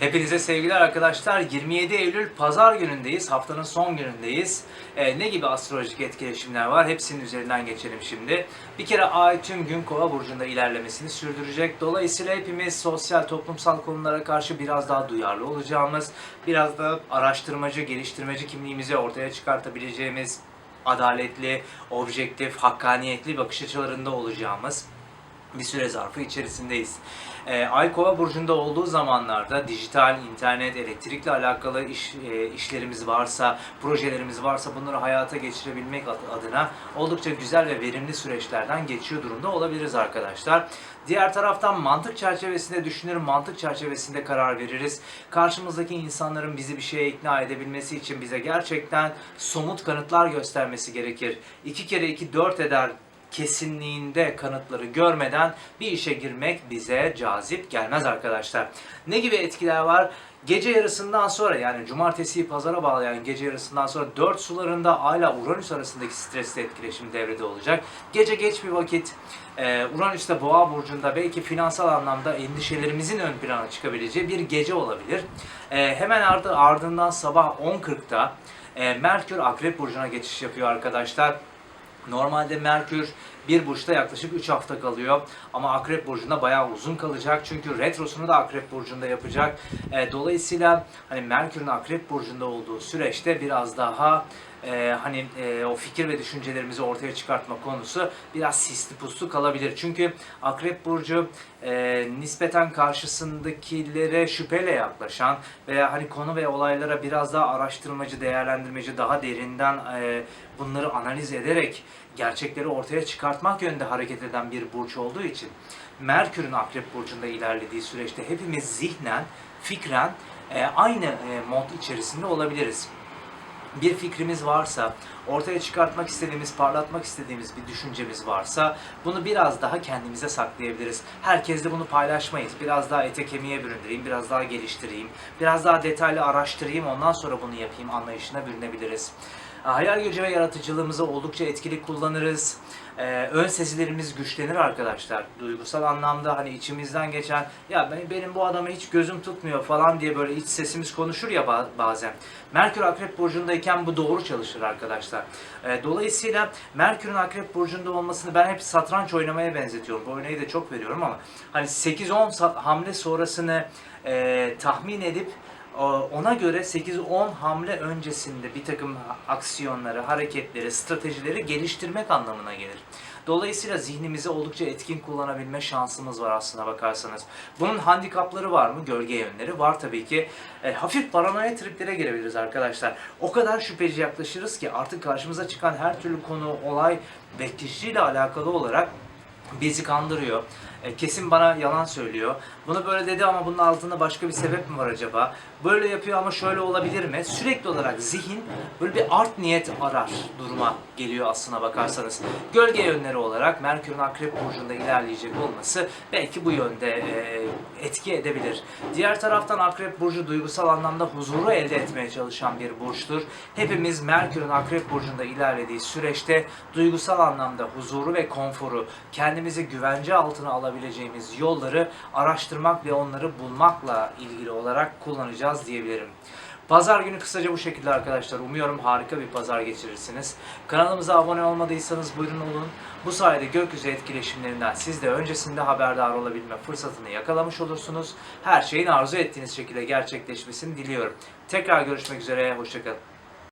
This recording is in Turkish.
Hepinize sevgiler arkadaşlar. 27 Eylül Pazar günündeyiz. Haftanın son günündeyiz. Ee, ne gibi astrolojik etkileşimler var? Hepsinin üzerinden geçelim şimdi. Bir kere Ay tüm gün Kova burcunda ilerlemesini sürdürecek. Dolayısıyla hepimiz sosyal, toplumsal konulara karşı biraz daha duyarlı olacağımız, biraz da araştırmacı, geliştirmeci kimliğimizi ortaya çıkartabileceğimiz, adaletli, objektif, hakkaniyetli bakış açılarında olacağımız bir süre zarfı içerisindeyiz. Ee, Ay Kova burcunda olduğu zamanlarda dijital, internet, elektrikle alakalı iş, e, işlerimiz varsa, projelerimiz varsa bunları hayata geçirebilmek ad- adına oldukça güzel ve verimli süreçlerden geçiyor durumda olabiliriz arkadaşlar. Diğer taraftan mantık çerçevesinde düşünür, mantık çerçevesinde karar veririz. Karşımızdaki insanların bizi bir şeye ikna edebilmesi için bize gerçekten somut kanıtlar göstermesi gerekir. İki kere iki dört eder kesinliğinde kanıtları görmeden bir işe girmek bize cazip gelmez arkadaşlar. Ne gibi etkiler var? Gece yarısından sonra yani cumartesiyi pazara bağlayan gece yarısından sonra 4 sularında Ay ile Uranüs arasındaki stresli etkileşim devrede olacak. Gece geç bir vakit e, Uranüs'te Boğa burcunda belki finansal anlamda endişelerimizin ön plana çıkabileceği bir gece olabilir. E, hemen ardı ardından sabah 10.40'da e, Merkür Akrep burcuna geçiş yapıyor arkadaşlar. Normalde Merkür bir burçta yaklaşık 3 hafta kalıyor ama Akrep Burcu'nda bayağı uzun kalacak çünkü retrosunu da Akrep Burcu'nda yapacak. E, dolayısıyla hani Merkür'ün Akrep Burcu'nda olduğu süreçte biraz daha e, hani e, o fikir ve düşüncelerimizi ortaya çıkartma konusu biraz sisli puslu kalabilir. Çünkü Akrep Burcu e, nispeten karşısındakilere şüpheyle yaklaşan veya hani konu ve olaylara biraz daha araştırmacı, değerlendirmeci, daha derinden e, bunları analiz ederek gerçekleri ortaya çıkartmak yönünde hareket eden bir burç olduğu için Merkür'ün Akrep Burcu'nda ilerlediği süreçte hepimiz zihnen, fikren e, aynı e, mod içerisinde olabiliriz bir fikrimiz varsa, ortaya çıkartmak istediğimiz, parlatmak istediğimiz bir düşüncemiz varsa bunu biraz daha kendimize saklayabiliriz. Herkesle bunu paylaşmayız. Biraz daha ete kemiğe büründüreyim, biraz daha geliştireyim, biraz daha detaylı araştırayım, ondan sonra bunu yapayım anlayışına bürünebiliriz. Hayal gücü ve yaratıcılığımızı oldukça etkili kullanırız. Ee, ön sezilerimiz güçlenir arkadaşlar. Duygusal anlamda hani içimizden geçen ya ben, benim bu adamı hiç gözüm tutmuyor falan diye böyle iç sesimiz konuşur ya ba- bazen. Merkür Akrep Burcu'ndayken bu doğru çalışır arkadaşlar. Ee, dolayısıyla Merkür'ün Akrep Burcu'nda olmasını ben hep satranç oynamaya benzetiyorum. Bu örneği de çok veriyorum ama hani 8-10 sa- hamle sonrasını e, tahmin edip ona göre 8-10 hamle öncesinde bir takım aksiyonları, hareketleri, stratejileri geliştirmek anlamına gelir. Dolayısıyla zihnimizi oldukça etkin kullanabilme şansımız var aslına bakarsanız. Bunun handikapları var mı? Gölge yönleri var tabii ki. E, hafif paranoya triplere girebiliriz arkadaşlar. O kadar şüpheci yaklaşırız ki artık karşımıza çıkan her türlü konu, olay ve kişiyle alakalı olarak bizi kandırıyor. E, kesin bana yalan söylüyor. Bunu böyle dedi ama bunun altında başka bir sebep mi var acaba? Böyle yapıyor ama şöyle olabilir mi? Sürekli olarak zihin böyle bir art niyet arar duruma geliyor aslına bakarsanız. Gölge yönleri olarak Merkür'ün Akrep Burcu'nda ilerleyecek olması belki bu yönde e, etki edebilir. Diğer taraftan Akrep Burcu duygusal anlamda huzuru elde etmeye çalışan bir burçtur. Hepimiz Merkür'ün Akrep Burcu'nda ilerlediği süreçte duygusal anlamda huzuru ve konforu, kendimizi güvence altına alabileceğimiz yolları araştırmak ve onları bulmakla ilgili olarak kullanacağız diyebilirim. Pazar günü kısaca bu şekilde arkadaşlar. Umuyorum harika bir pazar geçirirsiniz. Kanalımıza abone olmadıysanız buyurun olun. Bu sayede gökyüzü etkileşimlerinden siz de öncesinde haberdar olabilme fırsatını yakalamış olursunuz. Her şeyin arzu ettiğiniz şekilde gerçekleşmesini diliyorum. Tekrar görüşmek üzere, hoşçakalın.